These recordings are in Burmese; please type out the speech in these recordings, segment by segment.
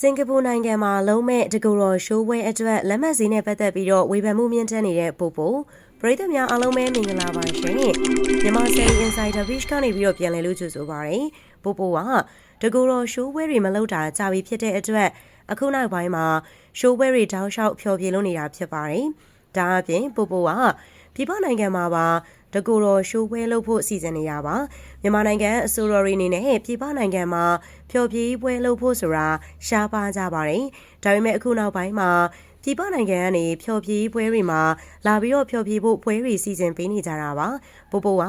စင်ကာပူနိုင်ငံမှာလုံးမဲ့တကူတော်ရှိုးပွဲအတွက်လက်မှတ်စည်းနဲ့ပတ်သက်ပြီးတော့ဝေဖန်မှုမြင့်တက်နေတဲ့ပို့ပိုပရိသတ်များအားလုံးပဲမင်္ဂလာပါရှင်မြန်မာဆယ် Insider Beach ကနေပြီးတော့ပြန်လည်လို့ကြိုဆိုပါရစေပို့ပိုကတကူတော်ရှိုးပွဲတွေမလုပ်တာကြာပြီဖြစ်တဲ့အတွက်အခုနောက်ပိုင်းမှာရှိုးပွဲတွေတောင်းလျှောက်ဖျော်ဖြေလို့နေတာဖြစ်ပါတယ်ဒါအပြင်ပို့ပိုကပြည်ပနိုင်ငံမှာပါ တကူတော်ရှိုးပွဲလုပ်ဖို့စီစဉ်နေရပါမြန်မာနိုင်ငံအစိုးရအနေနဲ့ပြည်ပနိုင်ငံမှာဖျော်ဖြေပွဲလုပ်ဖို့ဆိုတာရှားပါကြပါတယ်ဒါပေမဲ့အခုနောက်ပိုင်းမှာ ပြည်ပနိုင်ငံကနေဖျော်ဖြေပွဲတွေမှာလာပြီးတော့ဖျော်ဖြေဖို့ပွဲတွေစီစဉ်ပေးနေကြတာပါပို့ပိုက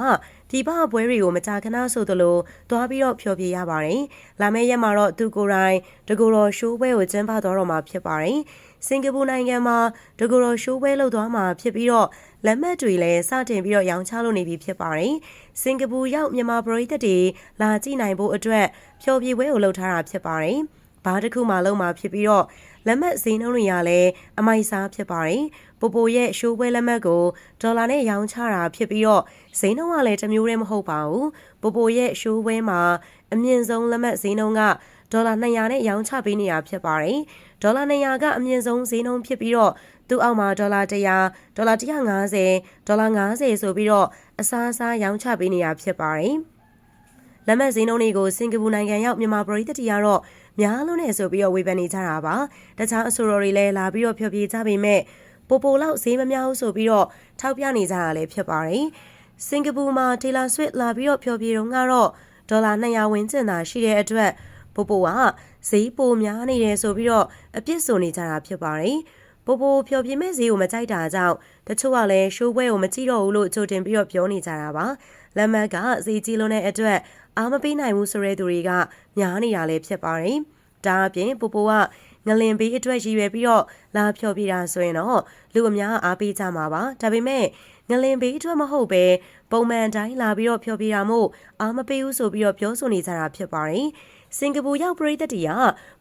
ပြည်ပပွဲတွေကိုမကြာခဏဆိုသလိုသွားပြီးတော့ဖျော်ဖြေရပါတယ်လာမယ့်ရက်မှာတော့သူကိုယ်တိုင်တကူတော်ရှိုးပွဲကိုကျင်းပသွားတော့မှာဖြစ်ပါတယ်စင်ကာပူနိုင်ငံမှာတကူတော်ရှိုးပွဲလုပ်သွားမှာဖြစ်ပြီးတော့လက်မှတ်တွေလည်းစတင်ပြီးတော့ရောင်းချလို့နေပြီဖြစ်ပါတယ်။စင်ကာပူရောက်မြန်မာပရိသတ်တွေလာကြည့်နိုင်ဖို့အတွက်ဖျော်ဖြေပွဲကိုလုပ်ထားတာဖြစ်ပါတယ်။ ဘားတစ်ခုမှလုံးမှာဖြစ်ပြီးတော့လက်မှတ်ဈေးနှုန်းတွေကလည်းအမိုက်စားဖြစ်ပါတယ်။ပိုပိုရဲ့ရှိုးပွဲလက်မှတ်ကိုဒေါ်လာနဲ့ရောင်းချတာဖြစ်ပြီးတော့ဈေးနှုန်းကလည်းတစ်မျိုးတည်းမဟုတ်ပါဘူး။ပိုပိုရဲ့ရှိုးပွဲမှာအမြင့်ဆုံးလက်မှတ်ဈေးနှုန်းကဒေါ်လာ200နဲ့ရောင်းချပေးနေတာဖြစ်ပါတယ်။ဒေါ်လာ200ကအမြင့်ဆုံးဈေးနှုန်းဖြစ်ပြီးတော့သူ့အောက်မှာဒေါ်လာ100ဒေါ်လာ150ဒေါ်လာ90ဆိုပြီးတော့အစားအစာရောင်းချပေးနေတာဖြစ်ပါတယ်။ လက်မှတ်ဈေးနှုန်းတွေကိုစင်ကာပူနိုင်ငံရောက်မြန်မာပရိသတ်တွေကတော့များလို့နေဆိုပြီးတော့ဝေဖန်နေကြတာပါ။တခြားအဆိုတော်တွေလည်းလာပြီးတော့ဖျော်ဖြေကြပေမဲ့ပိုပိုလောက်ဈေးမများဘူးဆိုပြီးတော့ထောက်ပြနေကြတာလည်းဖြစ်ပါတယ်။စင်ကာပူမှာတေလာဆွစ်လာပြီးတော့ဖျော်ဖြေတော့ကတော့ဒေါ်လာ200ဝန်းကျင်သာရှိတဲ့အတွက်ပိုပိုကဈေးပိုများနေတယ်ဆိုပြီးတော့အပြစ်ဆိုနေကြတာဖြစ်ပါတယ်။ ပိုပိုဖျော်ပြမဲ့ဈေးကိုမကြိုက်တာကြောင့်တချို့ကလည်းရှိုးပွဲကိုမကြည့်တော့ဘူးလို့ကြိုတင်ပြီးတော့ပြောနေကြတာပါ။လက်မတ်ကဈေးကြီးလွန်းတဲ့အတွက်အားမပေးနိုင်ဘူးဆိုတဲ့သူတွေကများနေတာလည်းဖြစ်ပါတယ်။ဒါအပြင်ပိုပိုကငလင်ဘေးအတွက်ရည်ရွယ်ပြီးတော့လာဖျော်ပြတာဆိုရင်တော့လူအများအားပေးကြမှာပါ။ဒါပေမဲ့ငလင်ဘေးအတွက်မဟုတ်ပဲပုံမှန်တိုင်းလာပြီးတော့ဖျော်ပြတာမို့အားမပေးဘူးဆိုပြီးတော့ပြောဆိုနေကြတာဖြစ်ပါတယ်။ စင်ကာပူရောက်ပရိသတ်တွေက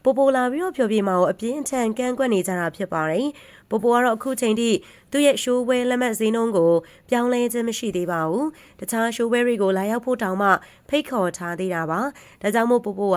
ပိုပိုလာပြီးတော့ဖြောပြမှာကိုအပြင်းထန်ကန့်ကွက်နေကြတာဖြစ်ပါတယ်။ပိုပိုကတော့အခုချိန်ထိသူ့ရဲ့ရှိုးဝဲလက်မှတ်ဈေးနှုန်းကိုပြောင်းလဲခြင်းမရှိသေးပါဘူး။တခြားရှိုးဝဲတွေကိုလာရောက်ဖို့တောင်မှဖိတ်ခေါ်ထားသေးတာပါ။ဒါကြောင့်မို့ပိုပိုက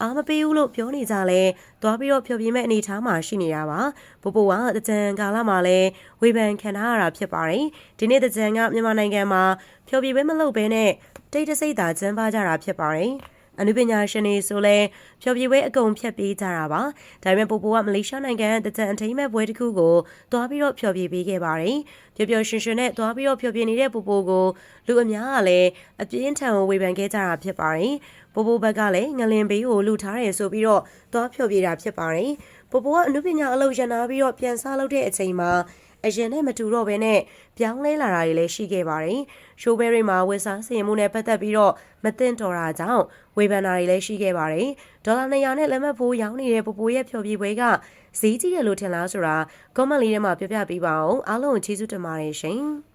အားမပေးဘူးလို့ပြောနေကြလဲသွားပြီးတော့ဖြောပြမဲ့အနေထားမှာရှိနေတာပါ။ပိုပိုကတကြံကာလမှာလဲဝေဖန်ခံထားရတာဖြစ်ပါတယ်။ဒီနေ့တကြံကမြန်မာနိုင်ငံမှာဖြောပြပွဲမလုပ်ဘဲနဲ့တိတ်တဆိတ်သာကျင်းပကြတာဖြစ်ပါတယ်။ အနုပညာရှင်တွေဆိုလဲဖျော်ဖြေပွဲအကုန်ဖြတ်ပေးကြတာပါဒါပေမဲ့ပိုပိုကမလေးရှားနိုင်ငံတကြံအထိမ်းမဲ့ပွဲတစ်ခုကိုတွားပြီးတော့ဖျော်ဖြေပေးခဲ့ပါတယ်ပျော်ပျော်ရွှင်ရွှင်နဲ့တွားပြီးတော့ဖျော်ဖြေနေတဲ့ပိုပိုကိုလူအများကလည်းအပြင်းထန်ဝေဖန်ခဲ့ကြတာဖြစ်ပါတယ်ပိုပိုဘက်ကလည်းငလင်ဘေးကိုလူထားတယ်ဆိုပြီးတော့တွားဖျော်ဖြေတာဖြစ်ပါတယ်ပိုပိုကအနုပညာအလုပ်ရနာပြီးတော့ပြန်စားလုပ်တဲ့အချိန်မှာ အရင်နဲ့မတူတော့ဘဲနဲ့ပြောင်းလဲလာတာတွေလည်းရှိခဲ့ပါတယ်။ရှိုးဘဲတွေမှာဝက်စားစီရင်မှုနဲ့ပတ်သက်ပြီးတော့မတင်တော်တာကြောင့်ဝေဖန်တာတွေလည်းရှိခဲ့ပါတယ်။ဒေါ်လာ200နဲ့လက်မှတ်ဖိုးရောင်းနေတဲ့ပပိုရဲ့ဖျော်ဖြေပွဲကဈေးကြီးတယ်လို့ထင်လားဆိုတာ comment လေးထဲမှာပြောပြပေးပါအောင်။အားလုံးကိုကျေးဇူးတင်ပါတယ်ရှင်။